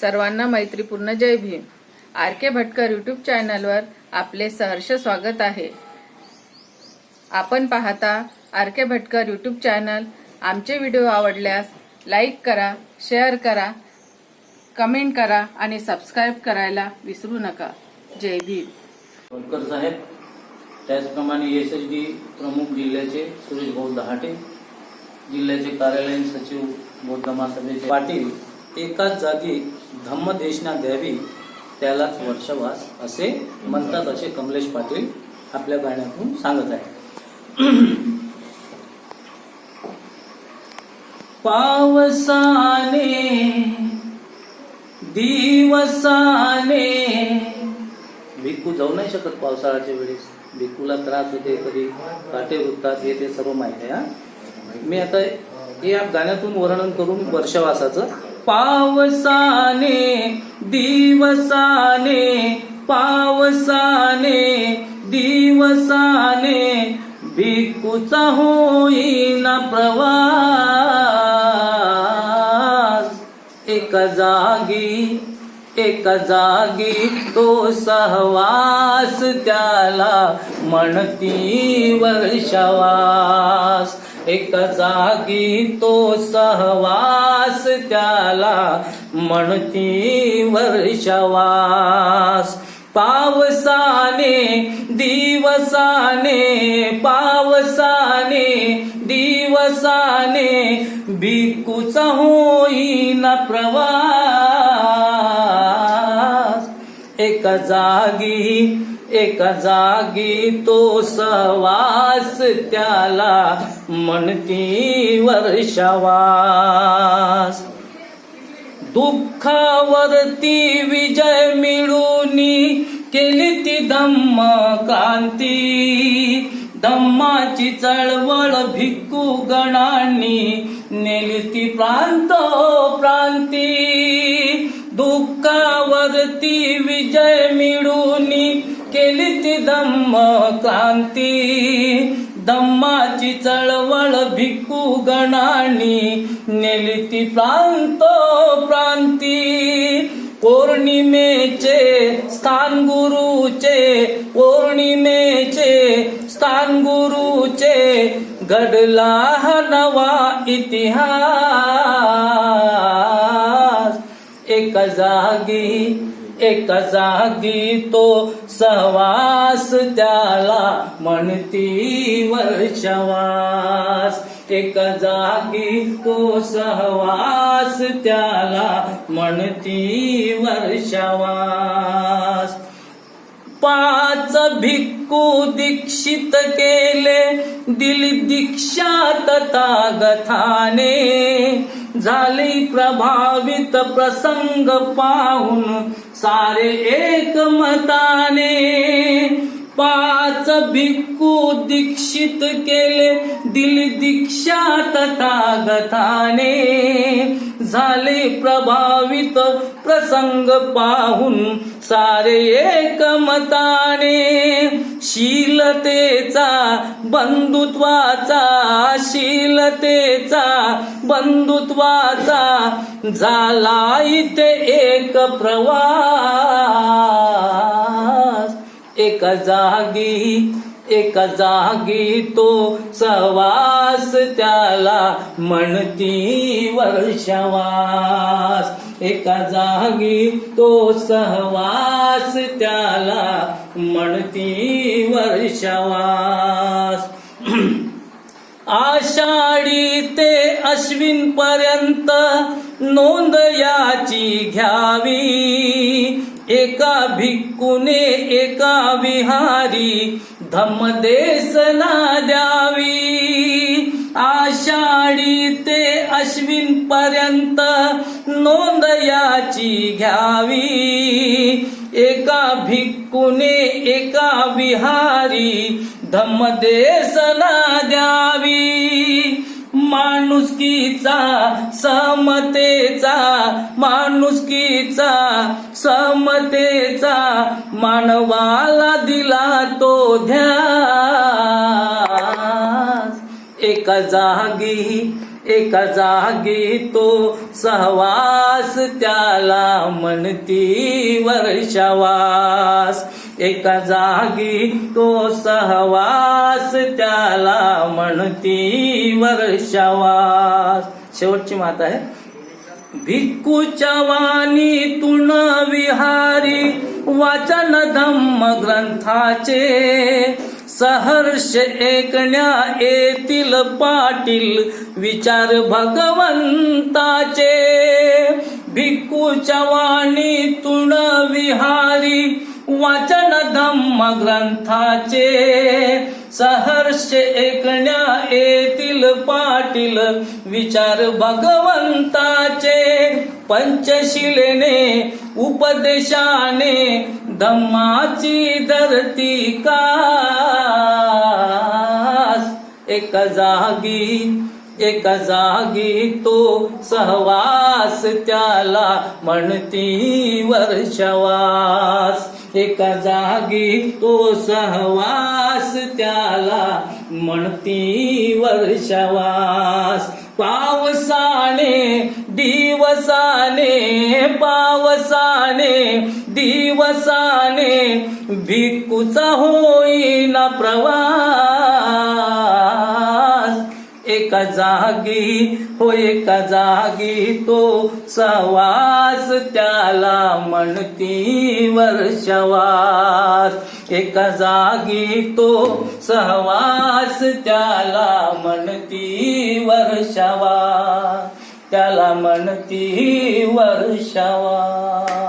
सर्वांना मैत्रीपूर्ण जय Bhim. R K Bhatkar YouTube चॅनलवर आपले सहर्ष स्वागत आहे. आपण पाहता R K Bhatkar YouTube channel आमचे व्हिडिओ आवडल्यास लाईक करा शेअर करा कमेंट करा आणि सबस्क्राईब करायला विसरू नका. जय भीम. होळकर साहेब त्याचप्रमाणे एस एच डी प्रमुख जिल्ह्याचे सुरेश भाऊ दहाटे जिल्ह्याचे कार्यालयीन सचिव बौद्ध सभेचे पाटील एकाच जागी धम्मदेशना द्यावी त्यालाच वर्षवास असे म्हणतात असे कमलेश पाटील आपल्या गाण्यातून सांगत आहे पावसाने दिवसाने भिकू जाऊ नाही शकत पावसाळ्याच्या वेळेस. भिकूला त्रास होते कधी काटे रुततात हे ते सर्व माहिती आहे मी आता या गाण्यातून वर्णन करून वर्षवासाचं पावसाने दिवसाने पावसाने दिवसाने भिकूचा होईना प्रवास. एका जागी एका जागी तो सहवास त्याला म्हणती वर्षवास. एका जागी तो सहवास त्याला म्हणती वर्षवास. पावसाने दिवसाने पावसाने दिवसाने भिकूचा होईना प्रवास. एका जागी एका जागी तो सवास त्याला म्हणती वर्षवास. दुःखावरती विजय मिळूनी केली ती धम्म क्रांती. धम्माची चळवळ भिक्खू गणांनी नेली ती प्रांत प्रांती केली ती धम्म क्रांती. धम्माची चळवळ भिक्खू गणांनी नेली ती प्रांत प्रांती. पौर्णिमेचे स्थान गुरुचे पौर्णिमेचे स्थान गुरुचे घडला हा नवा इतिहास. एका जागी एका जागी तो सहवास त्याला म्हणती वर्षवास एका जागी तो सहवास त्याला म्हणती वर्षवास पाच भिक्खू दीक्षित केले दिली दीक्षा तथागताने झाली प्रभावित प्रसंग पाहून सारे एकमताने पाच भिक्खू दीक्षित केले दिल दीक्षा तथागताने झाले प्रभावित प्रसंग पाहून सारे एकमताने शीलतेचा बंधुत्वाचा शीलतेचा बंधुत्वाचा झाला इथे एक प्रवास. एका जागी एका जागी तो सहवास त्याला म्हणती वर्षवास. एका जागी तो सहवास त्याला म्हणती वर्षवास. आषाढी ते अश्विन पर्यंत नोंद याची घ्यावी. एका भिक्कूने एका विहारी धम्मदेसना द्यावी. आषाढी ते अश्विन पर्यंत नोंद याची घ्यावी. एका भिक्कुने एका विहारी धम्मदेसना द्यावी. माणुसकीचा समतेचा माणुसकीचा समतेचा मानवाला दिला तो ध्यास. एका जागी एका जागी तो सहवास त्याला म्हणती वर्षवास. एका जागी तो सहवास त्याला म्हणती वर्षवास. शेवटची माता आहे. भिक्खूच्या तुण विहारी वाचन धम्म ग्रंथाचे. सहर्ष ऐकण्या येतील पाटील विचार भगवंताचे. भिक्खूच्या वाणीतून विहारी वाचन धम्म ग्रंथाचे. सहर्ष ऐकण्या येतील पाटील विचार भगवंताचे. पंचशिलेने उपदेशाने धम्माची धरती का एक जागी एका जागी तो सहवास त्याला म्हणती वर्षवास. एका जागी तो सहवास त्याला म्हणती वर्षवास. पावसाने दिवसाने पावसाने दिवसाने भिक्कूचा होईना प्रवास. एका जागी हो एका जागी तो सवास त्याला म्हणती वर्षवास. एका जागी तो सहवास त्याला म्हणती वर्षावा त्याला म्हणती वर्षावा